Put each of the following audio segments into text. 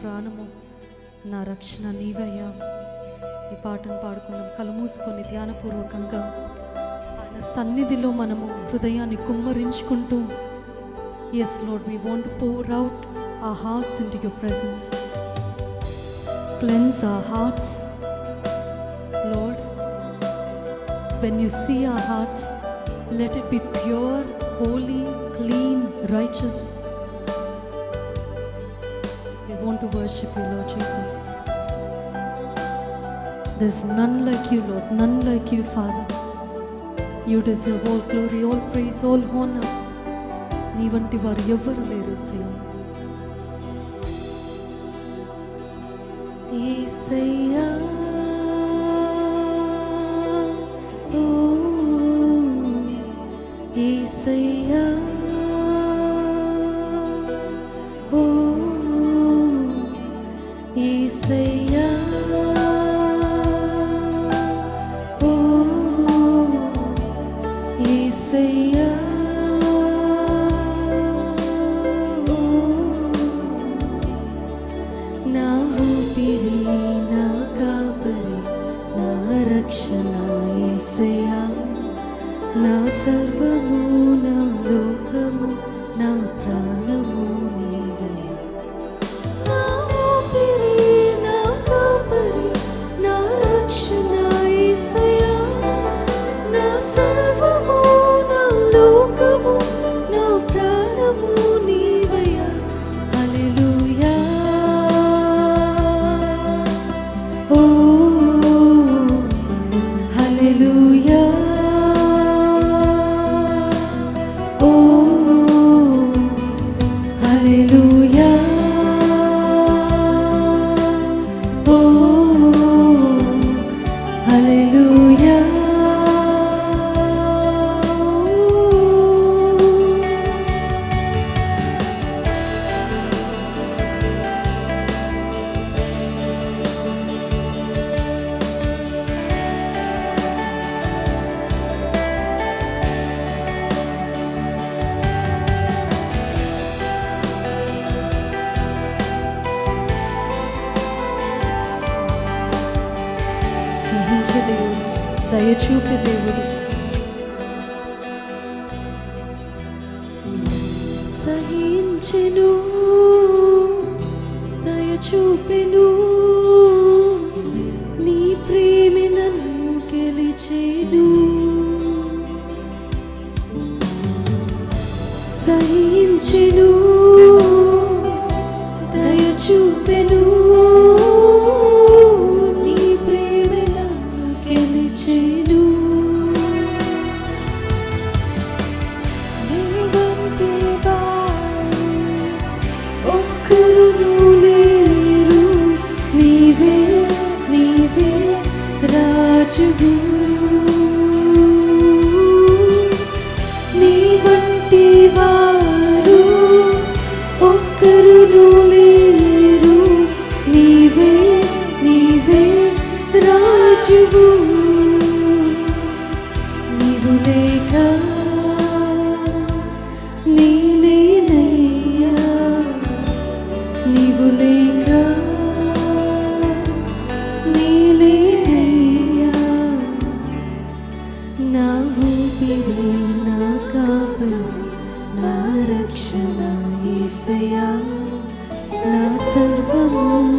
ప్రాణము నా రక్షణ నీవయ్యా. ఈ పాటను పాడుకున్నాం. కలుమూసుకొని ధ్యానపూర్వకంగా ఆయన సన్నిధిలో మనము హృదయాన్ని కుమ్మరించుకుంటూ yes Lord we want pour out our hearts in your presence cleanse our hearts Lord when you see our hearts let it be pure holy clean righteous worship you lord jesus there's none like you lord none like you father you deserve all glory all praise all honor నీ వంటి వారు ఎవ్వరు లేరు శివం దేవుడు Sea la servo.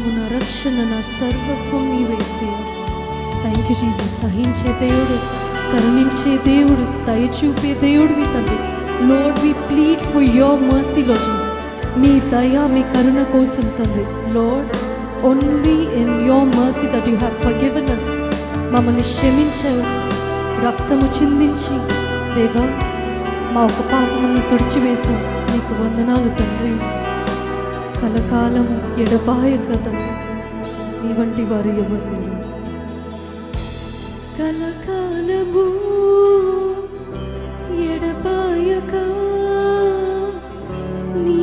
నా నా రక్షణ నా సర్వస్వం నీవేసే థ్యాంక్ యూ జీసస్ సహించే దేవుడు కరుణించే దేవుడు దయచూపే దేవుడివి తండ్రి. Lord we plead for your mercy Lord Jesus మీ దయ మీ కరుణ కోసం తండ్రి. Lord only in your mercy that you have forgiven us మమ్మల్ని క్షమించావు రక్తము చిందించి దేవా మా ఒక పాపమును తుడిచివేశాం నీకు వందనాలు తండ్రి. కలకాలం ఎడబాయక తండ్రి నీ వంటి వారు ఎవరు? కలకాలము ఎడబాయక నీ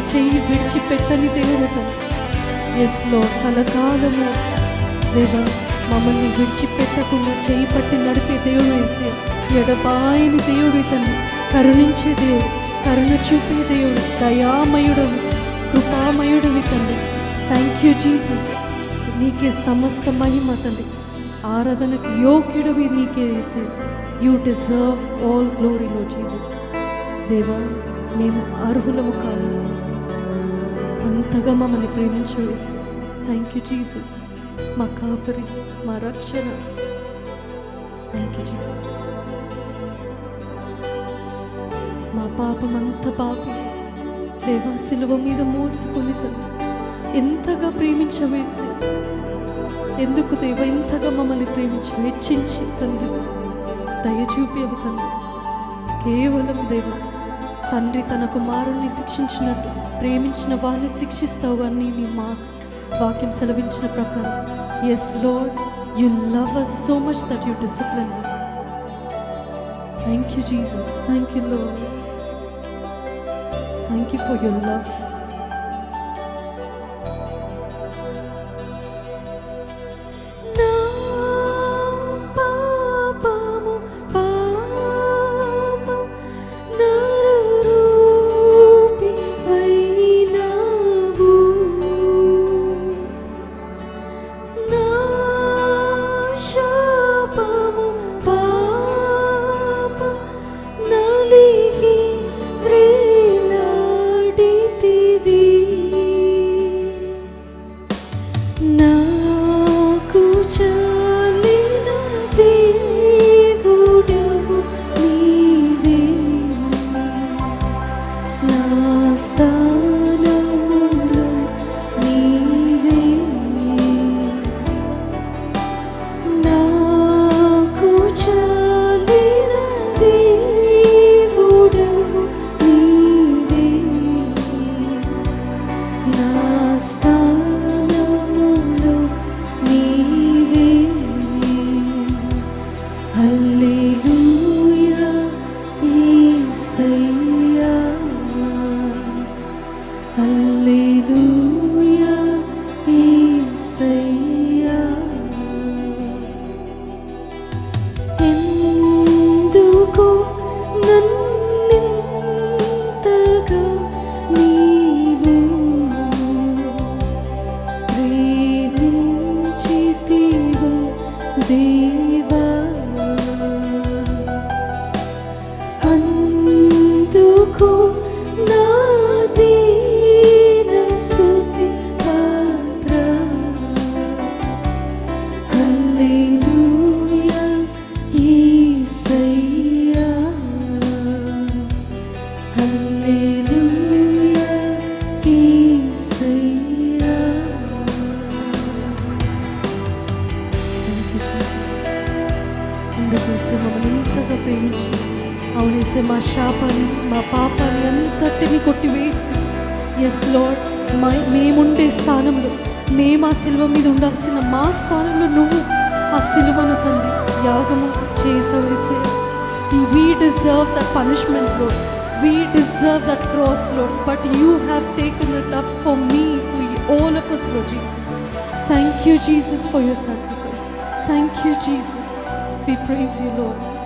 చేయి చెయ్యి విడిచిపెట్టని దేవుడు. తండ్రి ఎస్లో కలకాలము దేవా మమ్మల్ని విడిచిపెట్టకుండా చేయి పట్టి నడిపే దేవుడు వేసే ఎడబాయని దేవుడు తండ్రి కరుణించే దేవుడు కరుణ చూపే దేవుడు దయామయుడవు కృపామయుడవి తండ్రి థ్యాంక్ యూ జీసస్ నీకే సమస్త మహిమ తండ్రి. ఆరాధనకు యోగ్యుడవి నీకే వేసే you deserve all glory Lord Jesus దేవా మేము అర్హులము కాదు. అంతగా మమ్మల్ని ప్రేమించవేసి థ్యాంక్ యూ జీసస్ మా కాపరి మా రక్షణ. థ్యాంక్ యూ జీసస్ మా పాపం అంత పాపం. దేవా సిలువ మీద మోసుకొని తండ్రి. ఎంతగా ప్రేమించవేసి ఎందుకు దేవ ఇంతగా మమ్మల్ని ప్రేమించి హెచ్చించి తండ్రి. దయ చూపేవి తండ్రి. కేవలం దేవ తండ్రి తన కుమారుణ్ణి శిక్షించినట్టు. ప్రేమించిన వాళ్ళని శిక్షిస్తావు అని నీ మా వాక్యం సెలవించిన ప్రకారం. Yes Lord you love us so much that you discipline us thank you Jesus thank you Lord thank you for your love We deserve that punishment, Lord. We deserve that cross, Lord. But you have taken it up for me, for all of us, Lord Jesus. Thank you, Jesus, for your sacrifice. Thank you, Jesus. We praise you, Lord.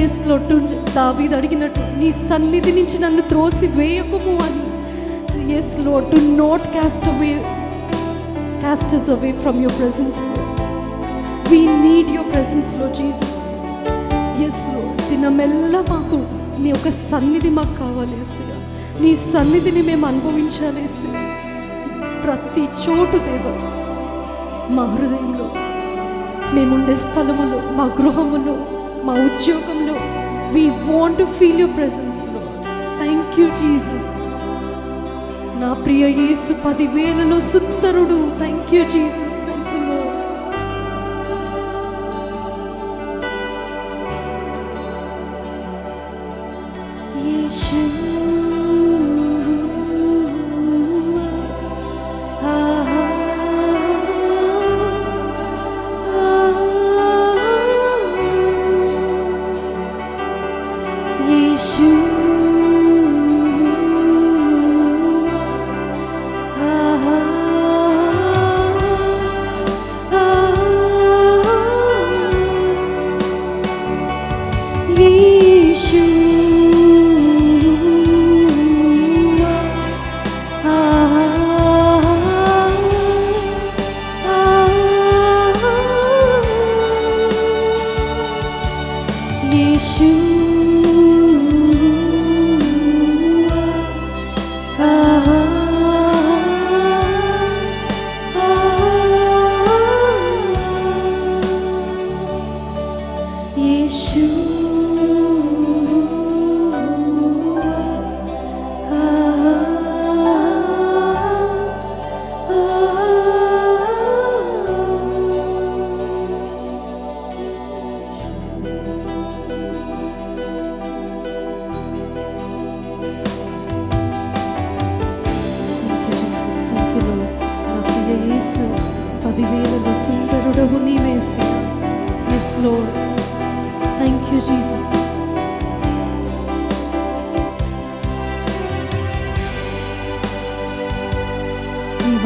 ఎస్లో దావీద్ అడిగినట్టు నీ సన్నిధి నుంచి నన్ను త్రోసి వేయకుము అని ఎస్లో do not cast away cast us away from your presence we need your your presence, Lord yes దినమెల్లా మాకు నీ యొక్క సన్నిధి మాకు కావాలి నీ సన్నిధిని మేము అనుభవించాలి ప్రతి చోటు దేవ మా హృదయంలో మేముండే స్థలములో మా గృహములో మా ఉద్యోగం we want to feel your ప్రెసెన్స్లో thank you Jesus నా ప్రియ యేసు పదివేలలో సుందరుడు. Thank you Jesus thank you యేసు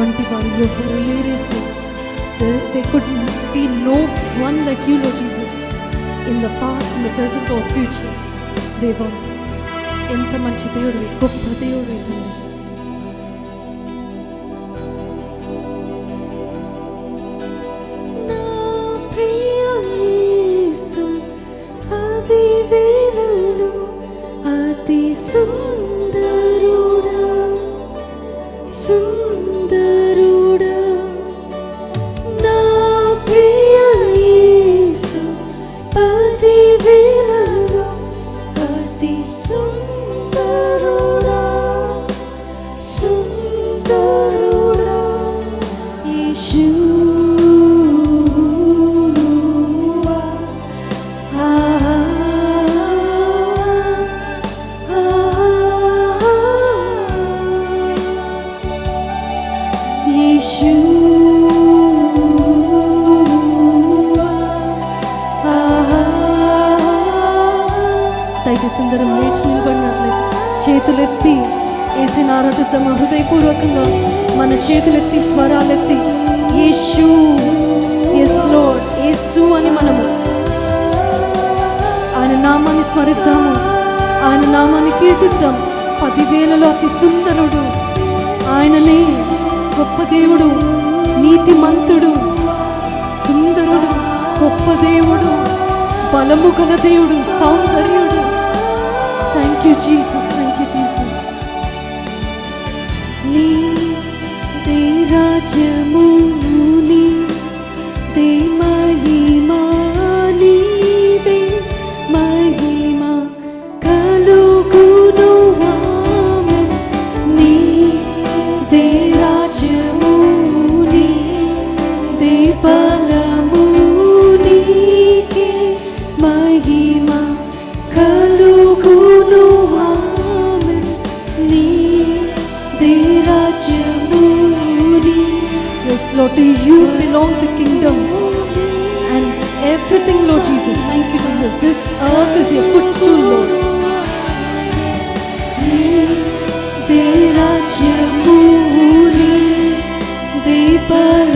నీ వంటి వారు ఎవరు లేరేసే they could be no one like you Lord Jesus in the past in the present or future దేవా ఎంత మంచి దేవుడివి గొప్ప దేవుడివి తండ్రి బలము గల దేవుడు సౌందర్యుడు thank everything, Lord Jesus. Thank you, Jesus. This earth is your footstool, Lord. तेरा चमूनी दीपल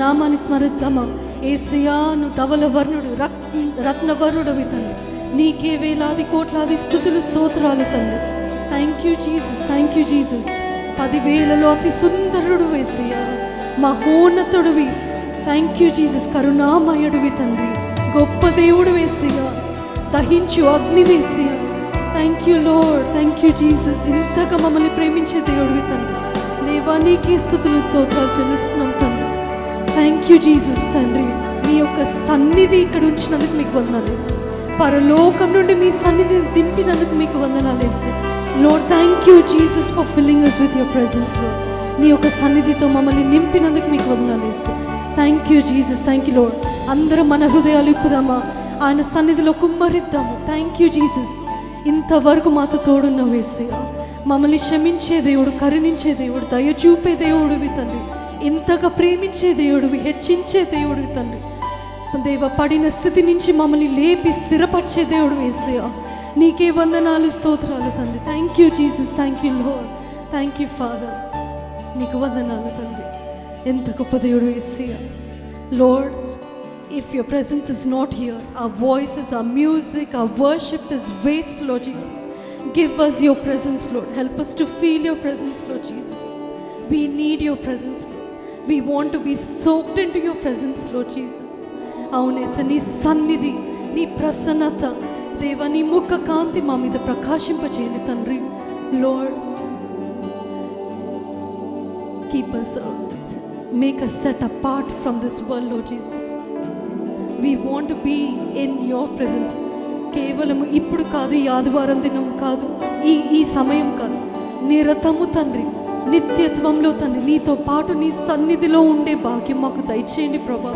నామాన్ని స్మరిద్దామా? ఏసయాను నువ్వు ధవల వర్ణుడు రక్ రత్నవర్ణుడవి తండ్రి నీకే వేలాది కోట్లాది స్థుతులు స్తోత్రాలు తండ్రి thank you Jesus thank you Jesus పదివేలలో అతి సుందరుడు వేసయ్యా మహోన్నతుడివి. థ్యాంక్ యూ జీసస్ కరుణామయుడివి తండ్రి గొప్ప దేవుడు వేసిగా దహించు అగ్ని వేసి thank you Lord thank you Jesus ఇంతగా మమ్మల్ని ప్రేమించే దేవుడివి తండ్రి దేవా నీకే స్థుతులు స్తోత్రాలు చెల్లిస్తున్నాం తండ్రి థ్యాంక్ యూ జీసస్ తండ్రి. మీ యొక్క సన్నిధి ఇక్కడ ఉంచినందుకు మీకు వందనాలేసు పరలోకం నుండి మీ సన్నిధిని దింపినందుకు మీకు వందనాలేసు Lord thank you Jesus for filling us with your ప్రెజెన్స్లో నీ యొక్క సన్నిధితో మమ్మల్ని నింపినందుకు మీకు వందనాలేసు thank you Jesus thank you Lord అందరం మన హృదయాలు ఇప్పుదామా? ఆయన సన్నిధిలో కుమ్మరిద్దాము. థ్యాంక్ యూ జీసస్ ఇంతవరకు మాతో తోడున్న వేసయ్య మమ్మల్ని క్షమించే దేవుడు కరుణించే దేవుడు దయ చూపే దేవుడు తండ్రి. ఇంతగా ప్రేమించే దేవుడివి హెచ్చించే దేవుడివి తండ్రి. దేవ పడిన స్థితి నుంచి మమ్మల్ని లేపి స్థిరపరిచే దేవుడు వేసయ్యా నీకే వందనాలు స్తోత్రాలు తండ్రి. Thank you Jesus thank you Lord thank you father నీకు వందనాలు తండ్రి. ఎంత గొప్ప దేవుడు వేసయ్యా Lord if your presence is not here our voices our music our worship is వేస్ట్లో Jesus give us your presence Lord. Help us to feel your ప్రెసెన్స్లో Jesus we need your ప్రెసెన్స్లో we want be soaked in to your ప్రజెన్స్లో Jesus అవునేస నీ సన్నిధి నీ ప్రసన్నత. దేవ నీ ముఖ కాంతి మా మీద ప్రకాశింపచేయండి తండ్రి. Lord keep us make us set apart from this వరల్డ్లో Jesus we want be in your presence కేవలం ఇప్పుడు కాదు ఈ ఆదివారం దినం కాదు ఈ ఈ సమయం కాదు. నిరతము తండ్రి. నిత్యత్వంలో తండ్రి నీతో పాటు నీ సన్నిధిలో ఉండే భాగ్యం మాకు దయచేయండి ప్రభా.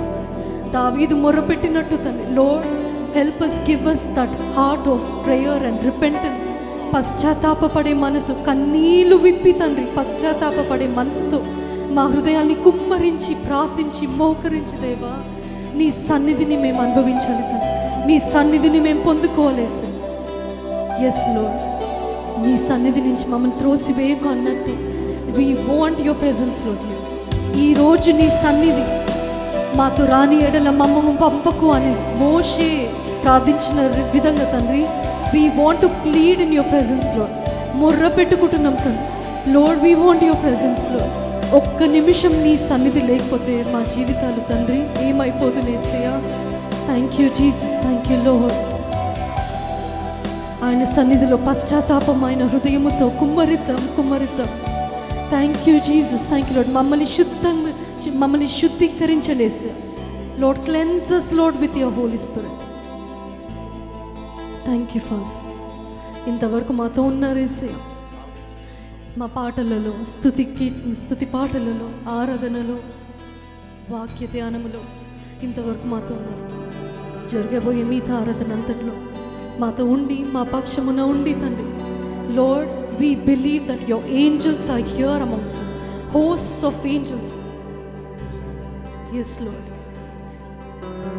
దావీదు మొరపెట్టినట్టు తండ్రి Lord help us give us that heart of prayer and repentance పశ్చాత్తాపపడే మనసు కన్నీళ్ళు విప్పి తండ్రి పశ్చాత్తాపపడే మనసుతో మా హృదయాన్ని కుమ్మరించి ప్రార్థించి మోకరించి దేవా నీ సన్నిధిని మేము అనుభవించాలి తండ్రి. నీ సన్నిధిని మేము పొందుకోలేసు ఎస్లో నీ సన్నిధి నుంచి మమ్మల్ని త్రోసివేయకు అన్నట్టు వీ వాంట్ యువర్ ప్రెజెన్స్లో జీసస్ రోజు నీ సన్నిధి మాతో రాని ఎడల మమ్మము పంపకు అని మోషే ప్రార్థించిన విధంగా తండ్రి. We want to plead in your ప్రెజెన్స్లో మొర్ర పెట్టుకుంటున్నాం తండ్రి. లోడ్ వీ వాంట్ యువర్ ప్రెజెన్స్లో ఒక్క నిమిషం నీ సన్నిధి లేకపోతే మా జీవితాలు తండ్రి ఏమైపోతుంది thank you Jesus thank you Lord ఆయన సన్నిధిలో పశ్చాత్తాపమైన హృదయముతో కుమ్మరిద్దాం కుమ్మరిద్దాం. Thank you Jesus thank you Lord మమ్మల్ని శుద్ధంగా మమ్మల్ని శుద్ధీకరించండి Lord cleanse us Lord with your holy spirit thank you father ఇంతవరకు మాతో ఉన్నారేసే మా పాటలలో స్థుతి కీర్తి స్థుతి పాటలలో ఆరాధనలో వాక్య ధ్యానములో ఇంతవరకు మాతో ఉన్నారు. జరగబోయే మిగతా ఆరాధన అంతట్లో మాతో ఉండి మా పక్షమున ఉండి తండ్రి. Lord we believe that your angels are here amongst us, hosts of angels. Yes, Lord.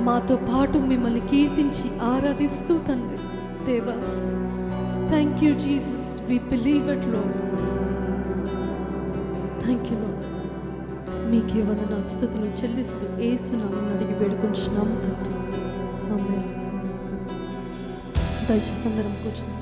మాతో పాటు మిమ్మల్ని కీర్తించి ఆరాధిస్తూ తండ్రి. దేవా thank you Jesus we believe ఎట్లో థ్యాంక్ యూ లో మీకే వందన స్థుతులు చెల్లిస్తూ ఏసునామని అడిగి వేడుకుంటున్నాము తండ్రి. దయచేసి అందరం కూర్చుని